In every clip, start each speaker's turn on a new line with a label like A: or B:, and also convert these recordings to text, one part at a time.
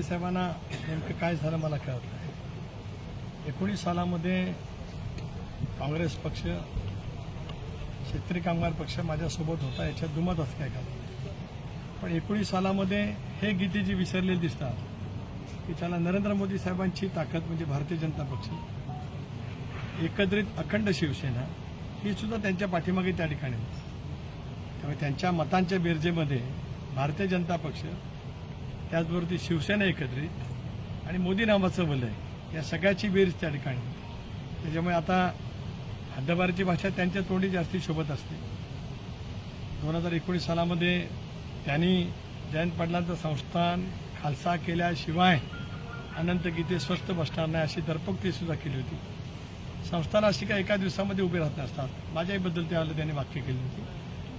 A: झालं मला कळत नाही एकोणीस सालामध्ये काँग्रेस पक्ष शेतकरी कामगार पक्ष माझ्यासोबत होता याच्यात दुमत असं काय का पण एकोणीस सालामध्ये हे गीते जी विसरलेली दिसतात की त्याला नरेंद्र मोदी साहेबांची ताकद म्हणजे भारतीय जनता पक्ष एकत्रित अखंड शिवसेना ही सुद्धा त्यांच्या पाठीमागे त्या ठिकाणी होती. त्यामुळे त्यांच्या मतांच्या बेरजेमध्ये भारतीय जनता पक्ष त्याचबरोबर ती शिवसेना एकत्रित आणि मोदी नावाचं वलय या सगळ्याची बेरीज त्या ठिकाणी. त्याच्यामुळे आता हद्दबारीची भाषा त्यांच्या तोंडी जास्ती शोभत असते. दोन हजार एकोणीस सालामध्ये त्यांनी जयंत पाटलांचं संस्थान खालसा केल्याशिवाय अनंत गीते स्वस्त बसणार नाही अशी दरपोक्ती सुद्धा केली होती. संस्थान अशी काय एका दिवसामध्ये उभे राहत नसतात. माझ्याही त्यावेळेला त्यांनी वाक्य केली होती.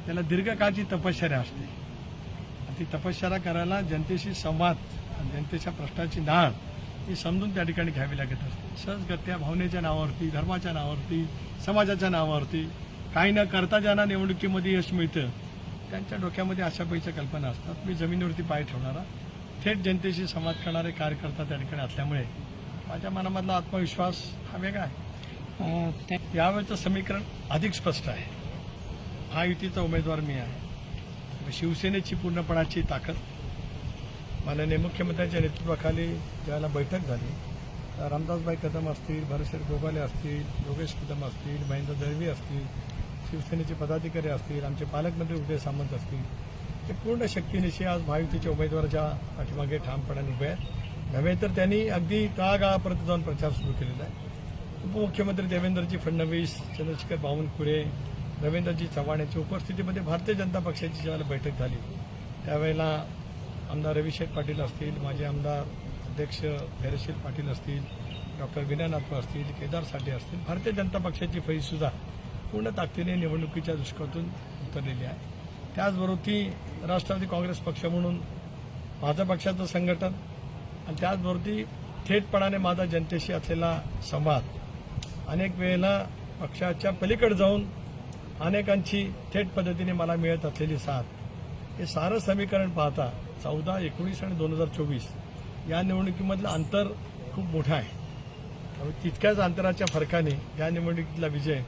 A: त्याला दीर्घकाळची तपश्चर्या असते. ती तपश्चर्या करायला जनतेशी संवाद आणि जनतेच्या प्रश्नाची नाळ ही समजून त्या ठिकाणी घ्यावी लागत असते. सहजगत्या भावनेच्या नावावरती धर्माच्या नावावरती समाजाच्या नावावरती काही न करता ज्यांना निवडणुकीमध्ये यश मिळतं त्यांच्या डोक्यामध्ये अशा पैच्या कल्पना असतात. मी जमिनीवरती पाय ठेवणारा थेट जनतेशी संवाद करणारे कार्यकर्ता त्या ठिकाणी असल्यामुळे माझ्या मनामधला आत्मविश्वास हा वेगळा आहे. यावेळचं समीकरण अधिक स्पष्ट आहे. महायुतीचा उमेदवार मी आहे. शिवसेनेची पूर्णपणाची ताकद. माननीय मुख्यमंत्र्यांच्या नेतृत्वाखाली ज्याला बैठक झाली रामदासबाई रामदासभाई कदम असतील भरशेर गोगाले असतील योगेश कदम असतील महेंद्र दळवी असतील शिवसेनेचे पदाधिकारी असतील आमचे पालकमंत्री उदय सामंत असतील ते पूर्ण शक्तीनिशी आज महायुतीच्या उमेदवाराच्या पाठीमागे ठामपणाने उभे आहेत. नव्हे तर त्यांनी अगदी तळागाळापर्यंत जाऊन प्रचार सुरू केलेला आहे. उपमुख्यमंत्री देवेंद्रजी फडणवीस चंद्रशेखर बावनकुळे रवींद्रजी चव्हाण यांच्या उपस्थितीमध्ये भारतीय जनता पक्षाची ज्यावेळेला बैठक झाली त्यावेळेला आमदार रविशेठ पाटील असतील माझे आमदार अध्यक्ष धैर्यशील पाटील असतील डॉक्टर विनयनाथ असतील केदार साठे असतील भारतीय जनता पक्षाची फैजसुद्धा पूर्ण ताकदीने निवडणुकीच्या दुष्कातून उतरलेली आहे. त्याचबरोबर ती राष्ट्रवादी काँग्रेस पक्ष म्हणून माझं पक्षाचं संघटन आणि त्याचबरोबर ती थेटपणाने माझा जनतेशी असलेला संवाद अनेक वेळेला पक्षाच्या पलीकडे जाऊन अनेकांची थेट पद्धतीने मला मिळत असलेली साथ. हे सारं समीकरण पाहता चौदा एकोणीस आणि दोन हजार चोवीस या निवडणुकीमधलं अंतर खूप मोठं आहे. त्यामुळे तितक्याच अंतराच्या फरकाने या निवडणुकीतला विजय